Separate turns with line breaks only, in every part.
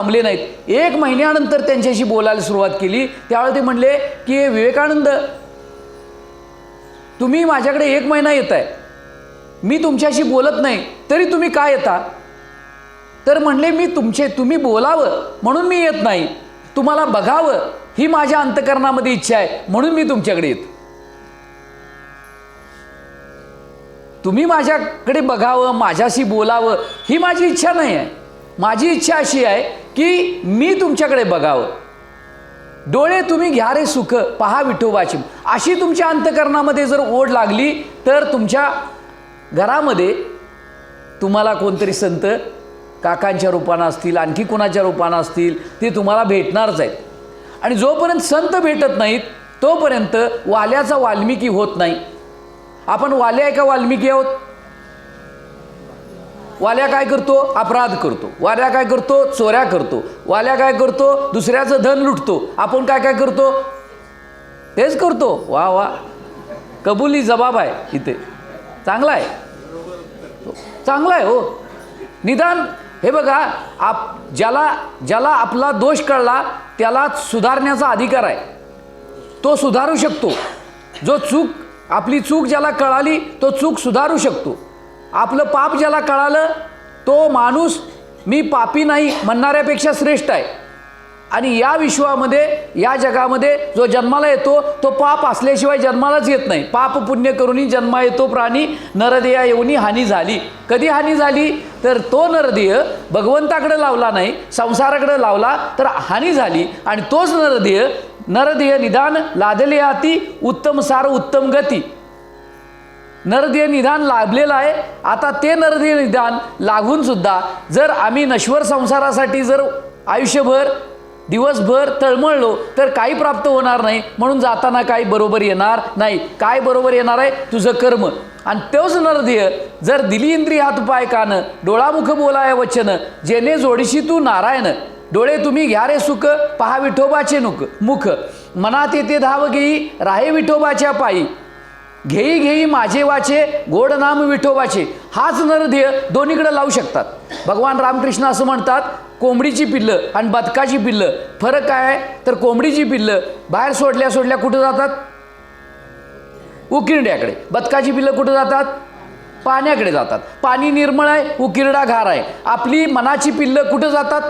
थांबले नाहीत. एक महिन्यानंतर त्यांच्याशी बोलायला सुरुवात केली. त्यावेळी ते म्हणले की विवेकानंद तुम्ही माझ्याकडे एक महिना येत आहे मी तुमच्याशी बोलत नाही. तरी तुम्ही काय येता? तर म्हणले मी तुमचे तुम्ही बोलावं. म्हणून मी येत नाही. तुम्हाला बघावं. ही माझ्या अंतकरणामध्ये इच्छा आहे. म्हणून मी तुमच्याकडे येतो. तुम्ही माझ्याकडे बघावं माझ्याशी बोलावं. ही माझी इच्छा नाही आहे. माझी इच्छा अशी आहे की मी तुमच्याकडे बघावं. डोळे तुम्ही घ्या रे सुख पहा विठोबाची. अशी तुमच्या अंतकरणामध्ये जर ओढ लागली तर तुमच्या घरामध्ये तुम्हाला कोणतरी संत काकांच्या रूपानं असतील आणखी कोणाच्या रूपानं असतील ते तुम्हाला भेटणारच आहेत. आणि जोपर्यंत संत भेटत नाहीत तोपर्यंत वाल्याचा वाल्मिकी होत नाही. आपण वाल्या आहे का वाल्मिकी आहोत वाल्या काय करतो? अपराध करतो. वाल्या काय करतो? चोऱ्या करतो. वाल्या काय करतो? दुसऱ्याचं धन लुटतो. आपण काय काय करतो? तेच करतो. वा वा. कबुली जबाब आहे इथे. चांगला आहे. चांगला आहे हो. निदान हे बघा आप ज्याला ज्याला आपला दोष कळला त्याला सुधारण्याचा अधिकार आहे. तो सुधारू शकतो. जो चूक आपली चूक ज्याला कळाली तो चूक सुधारू शकतो. आपलं पाप ज्याला कळालं तो माणूस मी पापी नाही म्हणणाऱ्यापेक्षा श्रेष्ठ आहे. आणि या विश्वामध्ये या जगामध्ये जो जन्माला येतो तो पाप असल्याशिवाय जन्मालाच येत नाही. पाप पुण्य करूनही जन्मा येतो प्राणी नरदेया येऊनही हानी झाली. कधी हानी झाली? तर तो नरदेय भगवंताकडे लावला नाही संसाराकडे लावला तर हानी झाली. आणि तोच नरदेह नरदेह निदान लादले अति उत्तम सार उत्तम गती. नरदेह निदान लाभलेलं आहे. आता ते नरदेह निदान लागून सुद्धा जर आम्ही नश्वर संसारासाठी जर आयुष्यभर दिवसभर तळमळलो तर काही प्राप्त होणार नाही. म्हणून जाताना काही बरोबर येणार नाही. काय बरोबर येणार आहे? तुझं कर्म. आणि तोच नरदेह जर दिली इंद्रिय हात पाय कानं डोळामुख बोलाय वचन जेने जोडीशी तू नारायण डोळे तुम्ही घ्या रे सुख पहा विठोबाचे नुक मुख. मनात येते धाव घेई राहे विठोबाच्या पायी. घेई घेई माझे वाचे गोड नाम विठोबाचे. हाच नरदेय दोन्हीकडे लावू शकतात. भगवान रामकृष्ण असं म्हणतात कोंबडीची पिल्लं आणि बदकाची पिल्लं. फरक काय आहे? तर कोंबडीची पिल्लं बाहेर सोडल्या सोडल्या कुठं जातात? उकिरड्याकडे. बदकाची पिल्लं कुठं जातात? पाण्याकडे जातात. पाणी निर्मळ आहे उकिरडा घार आहे. आपली मनाची पिल्लं कुठं जातात?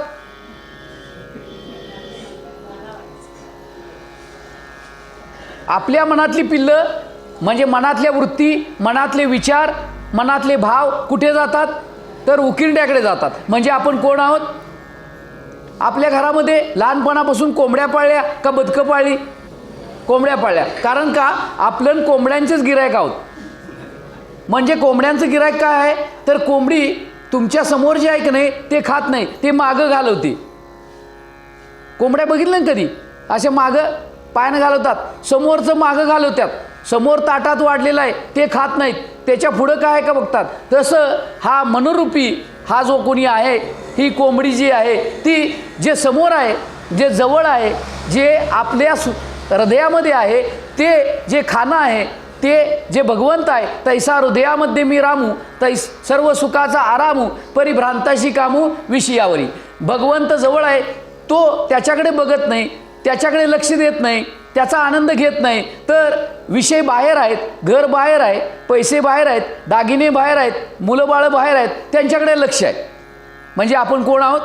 आपल्या मनातली पिल्लं म्हणजे मनातल्या वृत्ती मनातले विचार मनातले भाव कुठे जातात? तर उकिरड्याकडे जातात. म्हणजे आपण कोण आहोत? आपल्या घरामध्ये लहानपणापासून कोंबड्या पाळल्या का बदकं पाळली? कोंबड्या पाळल्या. कारण का? आपलं कोंबड्यांचेच गिरायक आहोत. म्हणजे कोंबड्यांचं गिरायक काय आहे? तर कोंबडी तुमच्यासमोर जे आहे की नाही ते खात नाही. ते मागं घालवते. कोंबड्या बघितलं ना कधी? असे मागं पायानं घालवतात. समोरचं मागं घालवतात. समोर ताटात वाढलेलं आहे ते खात नाहीत. त्याच्या पुढं काय आहे का बघतात? तसं हा मनोरूपी हा जो कोणी आहे ही कोंबडी जी आहे ती जे समोर आहे जे जवळ आहे जे आपल्या सु हृदयामध्ये आहे ते जे खाणं आहे ते जे भगवंत आहे तैसा हृदयामध्ये मी रामू तैस सर्व सुखाचा आरामू परिभ्रांताशी कामू विषयावरी. भगवंत जवळ आहे तो त्याच्याकडे बघत नाही त्याच्याकडे लक्ष देत नाही त्याचा आनंद घेत नाही. तर विषय बाहेर आहेत घर बाहेर आहे पैसे बाहेर आहेत दागिने बाहेर आहेत मुलं बाळं बाहेर आहेत त्यांच्याकडे लक्ष आहे. म्हणजे आपण कोण आहोत?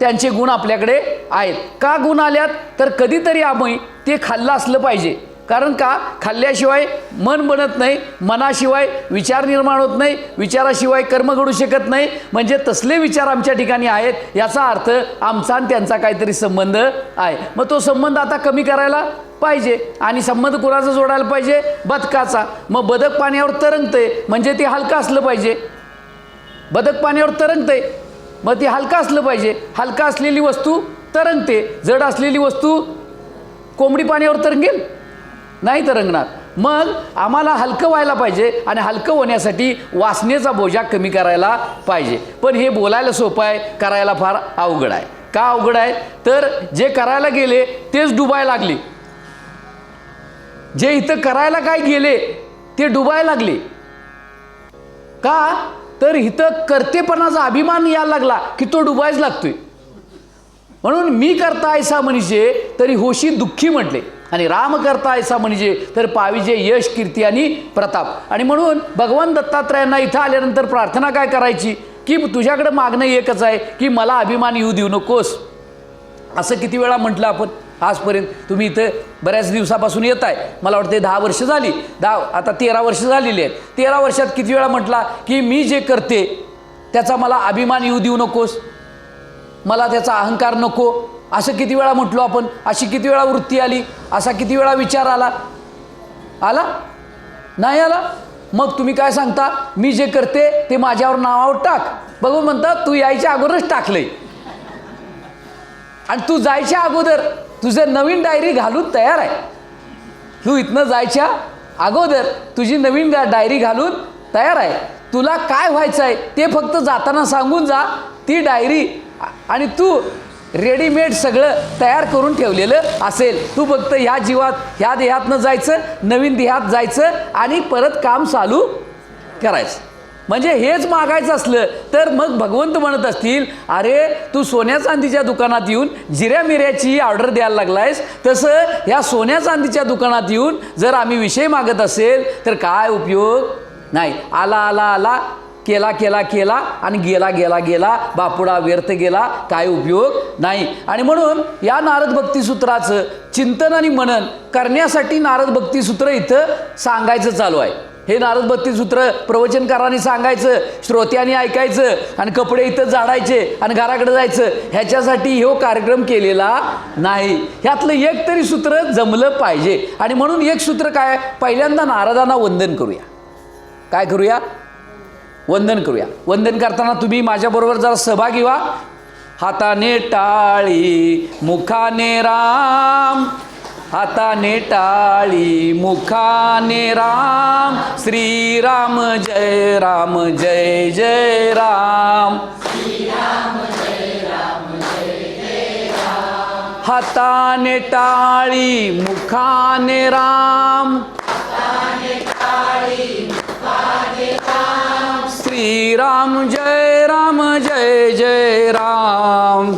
त्यांचे गुण आपल्याकडे आहेत. का गुण आल्यात? तर कधीतरी आम्ही ते खाल्लं असलं पाहिजे. कारण का? खाल्ल्याशिवाय मन बनत नाही मनाशिवाय विचार निर्माण होत नाही विचाराशिवाय कर्म घडू शकत नाही. म्हणजे तसले विचार आमच्या ठिकाणी आहेत याचा अर्थ आमचा आणि त्यांचा काहीतरी संबंध आहे. मग तो संबंध आता कमी करायला पाहिजे आणि संबंध कुणाचा जोडायला पाहिजे? बदकाचा. मग बदक पाण्यावर तरंगते म्हणजे ते हलकं असलं पाहिजे. बदक पाण्यावर तरंगते मग ती हलका असलं पाहिजे. हलका असलेली वस्तू तरंगते. जड असलेली वस्तू कोंबडी पाण्यावर तरंगेल? नाही तरंगणार मग आम्हाला हलकं व्हायला पाहिजे आणि हलकं होण्यासाठी वासनेचा बोजा कमी करायला पाहिजे. पण हे बोलायला सोपं आहे करायला फार अवघड आहे. का अवघड आहे? तर जे करायला गेले तेच डुबायला लागले. जे इथं करायला काय गेले ते डुबायला लागले. का? तर इथं कर्तेपणाचा अभिमान यायला लागला की तो डुबायच लागतोय. म्हणून मी करता ऐसा म्हणजे तरी होशी दुःखी म्हटले. आणि राम करता ऐसा म्हणजे तर पाविजे यश कीर्ती आणि प्रताप. आणि म्हणून भगवान दत्तात्रयांना इथं आल्यानंतर प्रार्थना काय करायची? की तुझ्याकडे मागणं एकच आहे की मला अभिमान येऊ देऊ नकोस. असं किती वेळा म्हटलं आपण आजपर्यंत. तुम्ही इथं बऱ्याच दिवसापासून येत आहे मला वाटते दहा वर्ष झाली. दहा आता तेरा वर्ष झालेली आहेत. तेरा वर्षात किती वेळा म्हटला की मी जे करते त्याचा मला अभिमान येऊ देऊ नकोस. मला त्याचा अहंकार नको. असं किती वेळा म्हटलो आपण? अशी किती वेळा वृत्ती आली? असा किती वेळा विचार आला? आला? नाही आला? मग तुम्ही काय सांगता? मी जे करते ते माझ्यावर नावावर टाक. बघू म्हणतात तू यायच्या अगोदरच टाकलंय. आणि तू जायच्या अगोदर तुझं नवीन डायरी घालून तयार आहे. तू इथनं जायच्या अगोदर तुझी नवीन डायरी घालून तयार आहे. तुला काय व्हायचं आहे ते फक्त जाताना सांगून जा. ती डायरी आणि तू रेडीमेड सगळं तयार करून ठेवलेलं असेल. तू फक्त ह्या जीवात ह्या देहातनं जायचं नवीन देहात जायचं आणि परत काम चालू करायचं. म्हणजे हेच मागायचं असलं तर मग भगवंत म्हणत असतील अरे तू सोन्या चांदीच्या दुकानात येऊन जिऱ्या मिऱ्याची ऑर्डर द्यायला लागलायस. तसं ह्या सोन्या चांदीच्या दुकानात येऊन जर आम्ही विषय मागत असेल तर काय उपयोग? नाही. आला आला आला. केला केला केला आणि गेला गेला गेला. बापुडा व्यर्थ गेला काय उपयोग? नाही. आणि म्हणून या नारद भक्तिसूत्राचं चिंतन आणि मनन करण्यासाठी नारद भक्तिसूत्र इथं सांगायचं चालू आहे. हे नारद भक्तीसूत्र प्रवचनकारांनी सांगायचं श्रोत्यांनी ऐकायचं आणि कपडे इथं जाडायचे आणि घराकडे जायचं ह्याच्यासाठी हो कार्यक्रम केलेला नाही. ह्यातलं एक तरी सूत्र जमलं पाहिजे. आणि म्हणून एक सूत्र काय? पहिल्यांदा नारदांना वंदन करूया. काय करूया? वंदन करूया. वंदन करताना तुम्ही माझ्याबरोबर जरा सहभागी व्हा. हाताने टाळी मुखाने राम. हाताने टाळी मुखाने राम. श्रीराम जय राम जय जय राम. हाताने टाळी मुखाने राम. श्रीराम जय राम जय जय राम।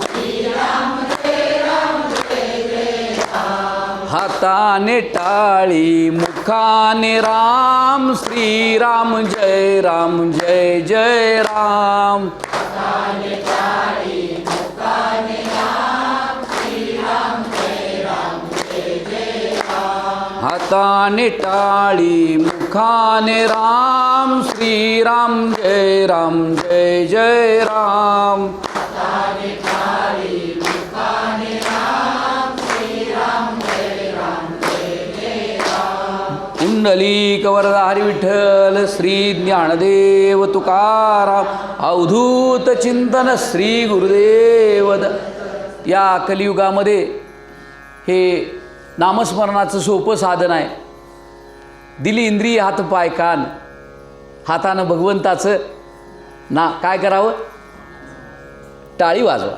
हाताने टाळी मुखाने राम। श्रीराम जय राम जय जय राम। हाताने टाळी खाने राम श्री राम जय राम जय जय राम। कुंडली वरदा हरिविठ्ठल श्री ज्ञानदेव तुकाराम अवधूत चिंतन श्री गुरुदेव द- या कलियुगामध्ये हे नामस्मरणाचं सोपं साधन आहे. दिली इंद्रिय हात पाय कान. हातानं भगवंताचं ना काय करावं? टाळी वाजवा.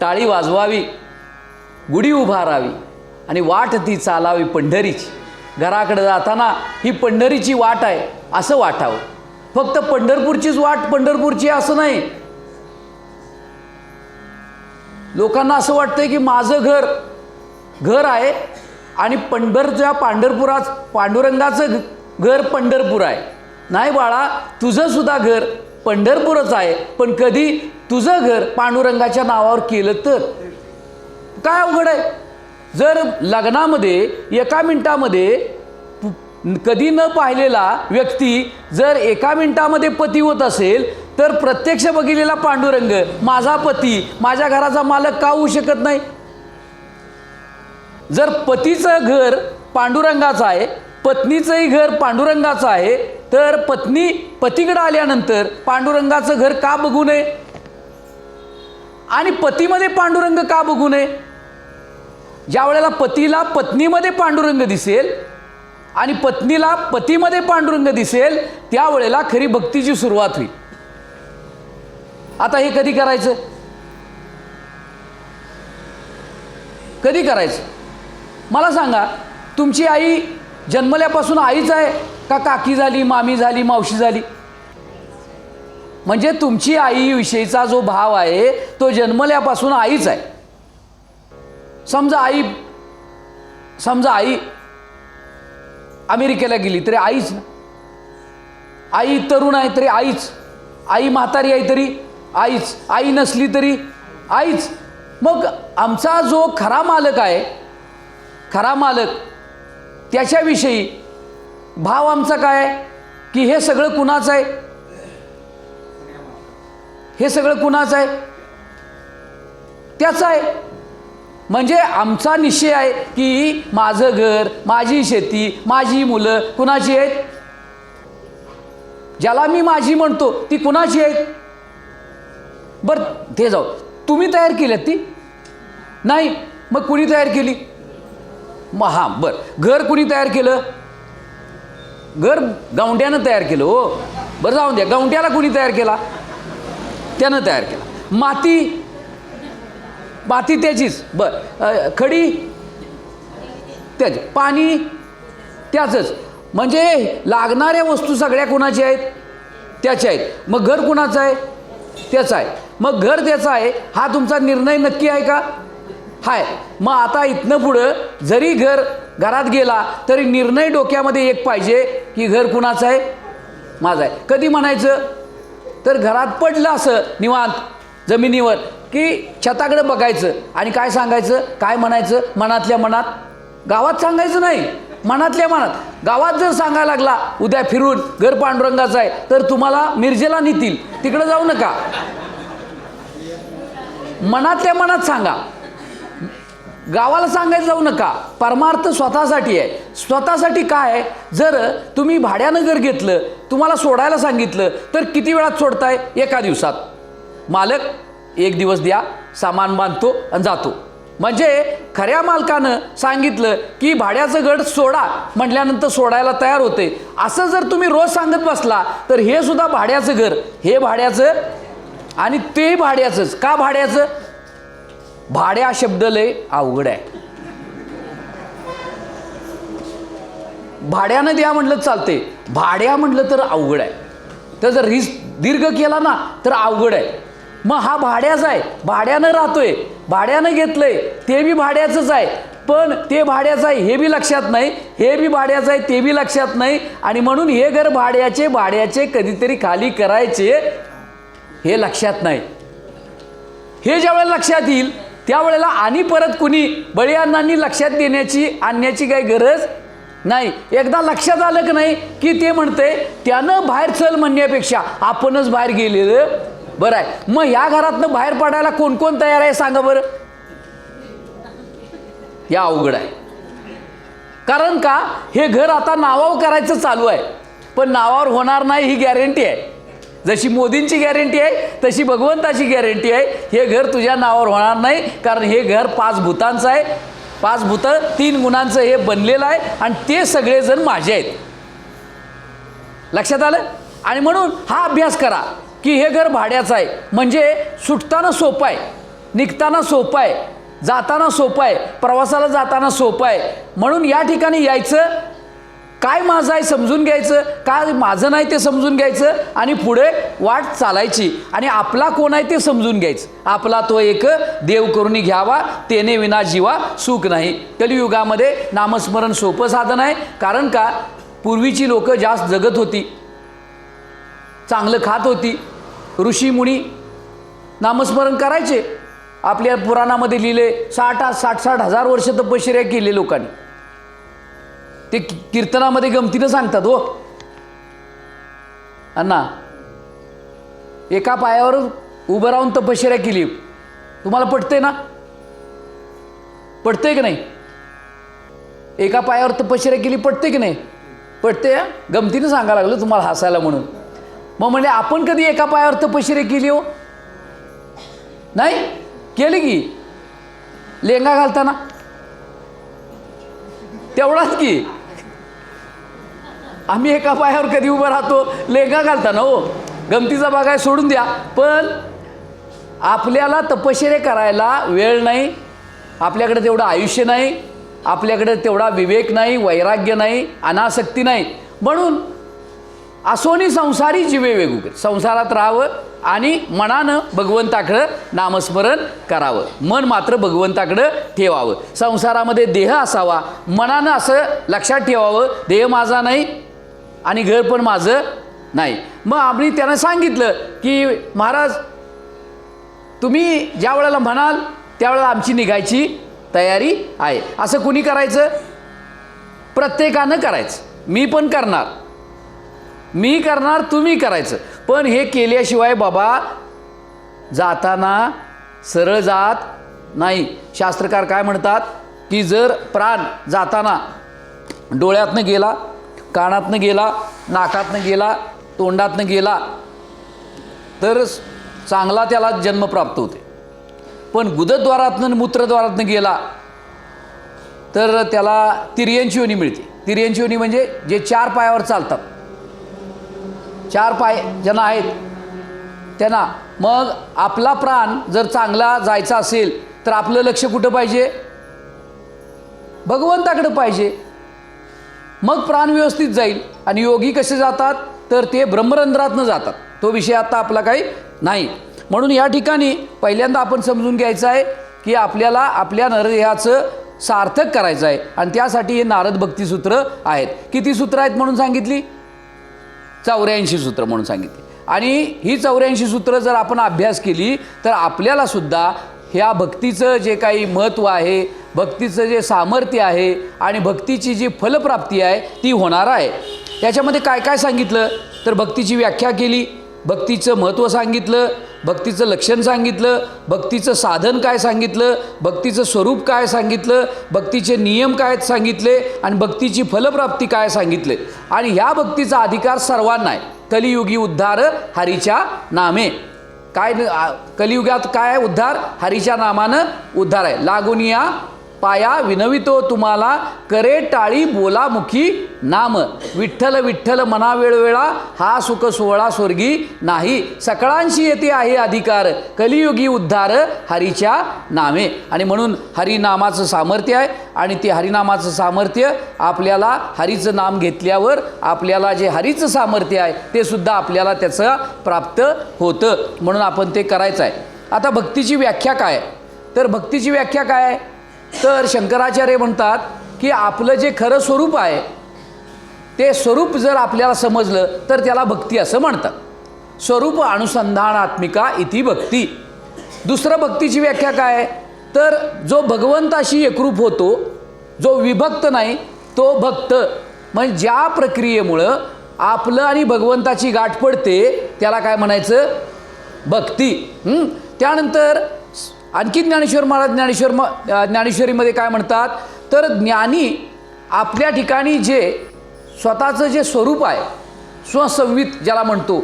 टाळी वाजवावी गुढी उभारावी आणि वाट ती चालावी पंढरीची. घराकडे जाताना ही पंढरीची वाट आहे असं वाटावं. फक्त पंढरपूरचीच वाट पंढरपूरची असं नाही. लोकांना असं वाटतंय की माझं घर घर आहे आणि पंढरच्या पांढरपुरात पांडुरंगाचं घर पंढरपूर आहे. नाही बाळा तुझंसुद्धा घर पंढरपूरच आहे. पण कधी तुझं घर पांडुरंगाच्या नावावर केलं तर? काय अवघड आहे? जर लग्नामध्ये एका मिनटामध्ये कधी न पाहिलेला व्यक्ती जर एका मिनटामध्ये पती होत असेल तर प्रत्यक्ष बघितलेला पांडुरंग माझा पती माझ्या घराचा मालक का होऊ शकत नाही? जर पतीचं घर पांडुरंगाचं आहे पत्नीचंही घर पांडुरंगाचं आहे तर पत्नी पतीकडं आल्यानंतर पांडुरंगाचं घर का बघू नये? आणि पतीमध्ये पांडुरंग का बघू नये? ज्या वेळेला पतीला पत्नीमध्ये पांडुरंग दिसेल आणि पत्नीला पतीमध्ये पांडुरंग दिसेल त्यावेळेला खरी भक्तीची सुरुवात होईल. आता हे कधी करायचं? कधी करायचं? मला सांगा तुमची आई जन्मल्यापासून आईच आहे का काकी झाली मामी झाली मावशी झाली? म्हणजे तुमची आईविषयीचा जो भाव आहे तो जन्मल्यापासून आईच आहे. समजा आई समजा आई अमेरिकेला गेली तरी आईच ना? आई तरुण आहे तरी आईच. आई म्हातारी आहे तरी आईच. आई नसली तरी आईच. मग आमचा जो खरा मालक आहे खरा मालक. त्याच्याविषयी भाव आमचा काय की हे सगळं कुणाचं आहे? हे सगळं कुणाचं आहे? त्याचं आहे. म्हणजे आमचा निश्चय आहे की माझं घर माझी शेती माझी मुलं कुणाची आहेत? ज्याला मी माझी म्हणतो ती कुणाची आहेत? बरं ते जाऊ. तुम्ही तयार केल्यात ती? नाही. मग कुणी तयार केली? मग हां बरं. घर कुणी तयार केलं? घर गावंड्यानं तयार केलं हो. बरं जाऊन द्या. गावंड्याला कुणी तयार केला? त्यानं तयार केला. माती माती त्याचीच. बरं. खडी त्याच. पाणी त्याचंच. म्हणजे लागणाऱ्या वस्तू सगळ्या कोणाच्या आहेत? त्याच्या आहेत. मग घर कुणाचं आहे? त्याचं आहे. मग घर त्याचं आहे. हा तुमचा निर्णय नक्की आहे का? हाय मग आता इथनं पुढं जरी घर घरात गेला तरी निर्णय डोक्यामध्ये एक पाहिजे की घर कुणाचं आहे? माझं आहे. कधी म्हणायचं? तर घरात पडलं असं निवांत जमिनीवर की छताकडे बघायचं आणि काय सांगायचं? काय म्हणायचं? मनातल्या मनात? गावात सांगायचं नाही. मनातल्या मनात. गावात जर सांगायला लागला उद्या फिरून घर पांडुरंगाचं आहे तर तुम्हाला मिरजेला नेतील. तिकडं जाऊ नका. मनातल्या मनात सांगा. गावाला सांगायला जाऊ नका. परमार्थ स्वतःसाठी आहे. स्वतःसाठी काय आहे? जर तुम्ही भाड्यानं घर घेतलं तुम्हाला सोडायला सांगितलं तर किती वेळात सोडताय? एका दिवसात. मालक एक दिवस द्या सामान बांधतो आणि जातो. म्हणजे खऱ्या मालकानं सांगितलं की भाड्याचं गड सोडा म्हटल्यानंतर सोडायला तयार होते. असं जर तुम्ही रोज सांगत बसला तर हे सुद्धा भाड्याचं घर. हे भाड्याचं आणि ते भाड्याचंच. का भाड्याचं? भाड्या शब्द लय अवघड आहे. भाड्यानं द्या म्हटलं चालते भाड्या म्हटलं तर अवघड आहे. तर जर रिस दीर्घ केला ना तर अवघड आहे. मग हा भाड्याचा आहे. भाड्यानं राहतोय. भाड्यानं घेतलंय. ते बी भाड्याचंच आहे. पण ते भाड्याचं आहे हे बी लक्षात नाही. हे बी भाड्याचं आहे ते बी लक्षात नाही. आणि म्हणून हे घर भाड्याचे भाड्याचे कधीतरी खाली करायचे हे लक्षात नाही. हे ज्यावेळेला लक्षात येईल त्यावेळेला आणि परत कुणी बळीअण्णांनी लक्षात देण्याची आणण्याची काही गरज नाही. एकदा लक्षात आलं की नाही की ते म्हणते त्यानं बाहेर चल म्हणण्यापेक्षा आपणच बाहेर गेलेलं बरं आहे. मग या घरातनं बाहेर पडायला कोण कोण तयार आहे सांगा बरं? या अवघड आहे. कारण का? हे घर आता नावावर करायचं चालू आहे. पण नावावर होणार नाही ही गॅरंटी आहे. जशी मोदींची गॅरंटी आहे तशी भगवंताची गॅरंटी आहे. हे घर तुझ्या नावावर होणार नाही कारण हे घर पाच भूतांचं आहे. पाच भूतं तीन गुणांचं हे बनलेलं आहे आणि ते सगळेजण माझे आहेत. लक्षात आलं? आणि म्हणून हा अभ्यास करा की हे घर भाड्याचं आहे. म्हणजे सुटताना सोपं आहे निघताना सोपं आहे जाताना सोपं आहे प्रवासाला जाताना सोपं आहे. म्हणून या ठिकाणी यायचं काय माझं आहे समजून घ्यायचं? काय माझं नाही ते समजून घ्यायचं? आणि पुढे वाट चालायची. आणि आपला कोण आहे ते समजून घ्यायचं. आपला तो एक देव करुणी घ्यावा तेने विना जीवा सुख नाही. कलियुगामध्ये नामस्मरण सोपं साधन आहे. कारण का? पूर्वीची लोकं जास्त जगत होती. चांगलं खात होती. ऋषीमुनी नामस्मरण करायचे. आपल्या पुराणामध्ये लिहिले साठ साठ साठ हजार वर्ष तपश्चर्या केले लोकांनी. ते कीर्तनामध्ये गमतीनं सांगतात हो. अण्णा एका पायावर उभं राहून तपश्चर्या केली. तुम्हाला पटते ना? पटते की नाही? एका पायावर तपश्चर्या केली पटते की नाही? पटते हा? गमतीनं सांगायला लागलं तुम्हाला हसायला म्हणून. मग म्हणजे आपण कधी एका पायावर तपश्चर्या केली हो? नाही? केली की? लेंगा घालताना? तेवढाच की. आम्ही एका पायावर कधी उभं राहतो लेखा घालताना हो. गमतीचा भाग आहे सोडून द्या. पण आपल्याला तपश्चर्या करायला वेळ नाही. आपल्याकडे तेवढं आयुष्य नाही. आपल्याकडे तेवढा विवेक नाही वैराग्य नाही अनासक्ती नाही. म्हणून असोनी संसारी जीवे वेगुगे संसारात राहावं आणि मनानं भगवंताकडं नामस्मरण करावं. मन मात्र भगवंताकडं ठेवावं. संसारामध्ये देह असावा. मनानं असं लक्षात ठेवावं देह माझा नाही आणि घर पण माझं नाही. मग आम्ही त्यांना सांगितलं की महाराज तुम्ही ज्या वेळेला म्हणाल त्यावेळेला आमची निघायची तयारी आहे. असं कुणी करायचं? प्रत्येकानं करायचं. मी पण करणार. मी करणार तुम्ही करायचं. पण हे केल्याशिवाय बाबा जाताना सरळ जात नाही. शास्त्रकार काय म्हणतात की जर प्राण जाताना डोळ्यातनं गेला कानातनं गेला नाकातनं गेला तोंडातनं गेला तर चांगला त्याला जन्म प्राप्त होते. पण गुदद्वारातनं मूत्रद्वारातनं गेला तर त्याला तिर्यंची योनी मिळते. तिर्यंची योनी म्हणजे जे चार पायावर चालतात. चार पाय ज्यांना आहेत त्यांना. मग आपला प्राण जर चांगला जायचा असेल तर आपलं लक्ष कुठं पाहिजे? भगवंताकडं पाहिजे. मग प्राण व्यवस्थित जाईल. आणि योगी कसे जातात? तर ते ब्रह्मरंध्रातनं जातात. तो विषय आता आपला काही नाही. म्हणून या ठिकाणी पहिल्यांदा आपण समजून घ्यायचं आहे की आपल्याला आपल्या नरदेहाचं सार्थक करायचं आहे. आणि त्यासाठी हे नारद भक्तिसूत्र आहेत. किती सूत्र आहेत म्हणून सांगितली? चौऱ्याऐंशी सूत्र म्हणून सांगितली. आणि ही चौऱ्याऐंशी सूत्र जर आपण अभ्यास केली तर आपल्याला सुद्धा ह्या भक्तीचं जे काही महत्त्व आहे भक्तीचं जे सामर्थ्य आहे आणि भक्तीची जी फलप्राप्ती आहे ती होणार आहे. याच्यामध्ये काय काय सांगितलं? तर भक्तीची व्याख्या केली. भक्तीचं महत्त्व सांगितलं भक्तीचं लक्षण सांगितलं भक्तीचं साधन काय सांगितलं भक्तीचं स्वरूप काय सांगितलं भक्तीचे नियम काय सांगितले आणि भक्तीची फलप्राप्ती काय सांगितले. आणि ह्या भक्तीचा अधिकार सर्वांना आहे. कलियुगी उद्धार हरीच्या नामे. काय कलियुगात काय उद्धार? हरीच्या नामानं उद्धार आहे. लागून या पाया विनवितो तुम्हाला करे टाळी बोला मुखी नाम. विठ्ठल विठ्ठल मना वेळवेळा हा सुख सोहळा स्वर्गी नाही. सकळांशी येते आहे अधिकार कलियुगी उद्धार हरीच्या नामे. आणि म्हणून हरिनामाचं सामर्थ्य आहे. आणि ते हरिनामाचं सामर्थ्य आपल्याला हरीचं नाम घेतल्यावर आपल्याला जे हरीचं सामर्थ्य आहे ते सुद्धा आपल्याला त्याचं प्राप्त होतं. म्हणून आपण ते करायचं आहे. आता भक्तीची व्याख्या काय? तर भक्तीची व्याख्या काय आहे? तर शंकराचार्य म्हणतात की आपलं जे खरं स्वरूप आहे ते स्वरूप जर आपल्याला समजलं तर त्याला भक्ती असं म्हणतात. स्वरूप अनुसंधानात्मिका इति भक्ती. दुसरं भक्तीची व्याख्या काय? तर जो भगवंताशी एकरूप होतो जो विभक्त नाही तो भक्त. म्हणजे ज्या प्रक्रियेमुळं आपलं आणि भगवंताची गाठ पडते त्याला काय म्हणायचं? भक्ती. त्यानंतर आणखी ज्ञानेश्वर महाराज ज्ञानेश्वर म ज्ञानेश्वरीमध्ये काय म्हणतात? तर ज्ञानी आपल्या ठिकाणी जे स्वतःचं जे स्वरूप आहे स्वसंवित ज्याला म्हणतो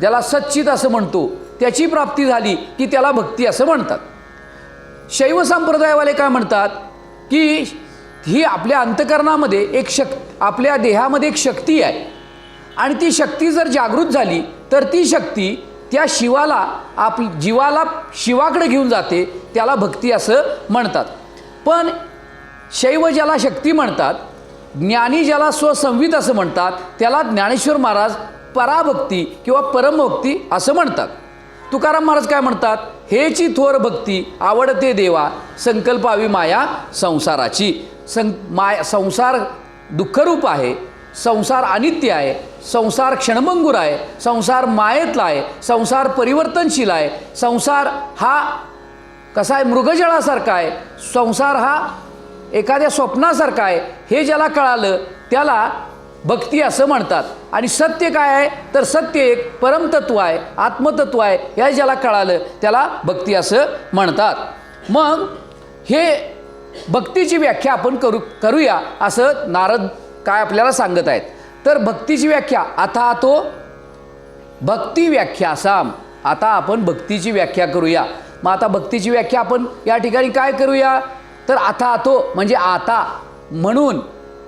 ज्याला सच्चित असं म्हणतो त्याची प्राप्ती झाली की त्याला भक्ती असं म्हणतात. शैव संप्रदायवाले काय म्हणतात? की ही आपल्या अंतकरणामध्ये एक शक् आपल्या देहामध्ये एक शक्ती आहे. आणि ती शक्ती जर जागृत झाली तर ती शक्ती त्या शिवाला आप जीवाला शिवाकडे घेऊन जाते त्याला भक्ती असं म्हणतात. पण शैव ज्याला शक्ती म्हणतात ज्ञानी ज्याला स्वसंवित असं म्हणतात त्याला ज्ञानेश्वर महाराज पराभक्ती किंवा परमभक्ती असं म्हणतात. तुकाराम महाराज काय म्हणतात? हेची थोर भक्ती आवडते देवा संकल्पावी माया संसाराची. सं माय संसार दुःखरूप आहे संसार अनित्य आहे संसार क्षणभंगूर आहे संसार मायेतला आहे संसार परिवर्तनशील आहे संसार हा कसा आहे मृगजळासारखा आहे संसार हा एखाद्या स्वप्नासारखा आहे हे ज्याला कळालं त्याला भक्ती असं म्हणतात. आणि सत्य काय आहे? तर सत्य एक परमतत्व आहे आत्मतत्व आहे या ज्याला कळालं त्याला भक्ती असं म्हणतात. मग हे भक्तीची व्याख्या आपण करू करूया असं नारद काय आपल्याला सांगत आहेत. तर भक्तीची व्याख्या. आता तो भक्ती व्याख्या साम आता आपण भक्तीची व्याख्या करूया. मग आता भक्तीची व्याख्या आपण या ठिकाणी काय करूया? तर आता तो म्हणजे आता. म्हणून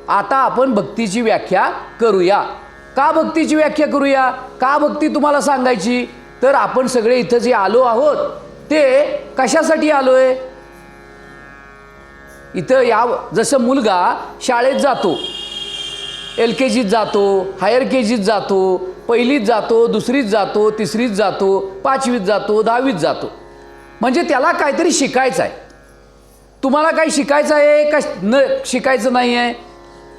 आता आपण भक्तीची व्याख्या करूया. का भक्तीची व्याख्या करूया? का भक्ती तुम्हाला सांगायची? तर आपण सगळे इथं जे आलो आहोत ते कशासाठी आलोय? इथं या जसं मुलगा शाळेत जातो. एल के जीत जातो हायर के जीत जातो पहिलीत जातो दुसरीत जातो तिसरीत जातो पाचवीत जातो दहावीत जातो. म्हणजे त्याला काहीतरी शिकायचं आहे. तुम्हाला काही शिकायचं आहे का न शिकायचं नाही आहे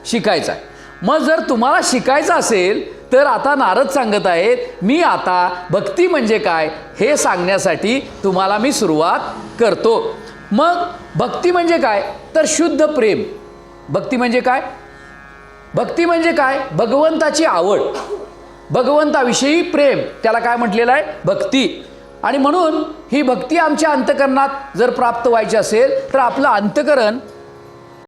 शिकायचं आहे. मग जर तुम्हाला शिकायचं असेल तर आता नारद सांगत आहेत मी आता भक्ती म्हणजे काय हे सांगण्यासाठी तुम्हाला मी सुरुवात करतो. मग भक्ती म्हणजे काय? तर शुद्ध प्रेम. भक्ती म्हणजे काय? भक्ती म्हणजे काय? भगवंताची आवड. भगवंताविषयी प्रेम. त्याला काय म्हटलेलं आहे? भक्ती. आणि म्हणून ही भक्ती आमच्या अंतकरणात जर प्राप्त व्हायची असेल तर आपलं अंतकरण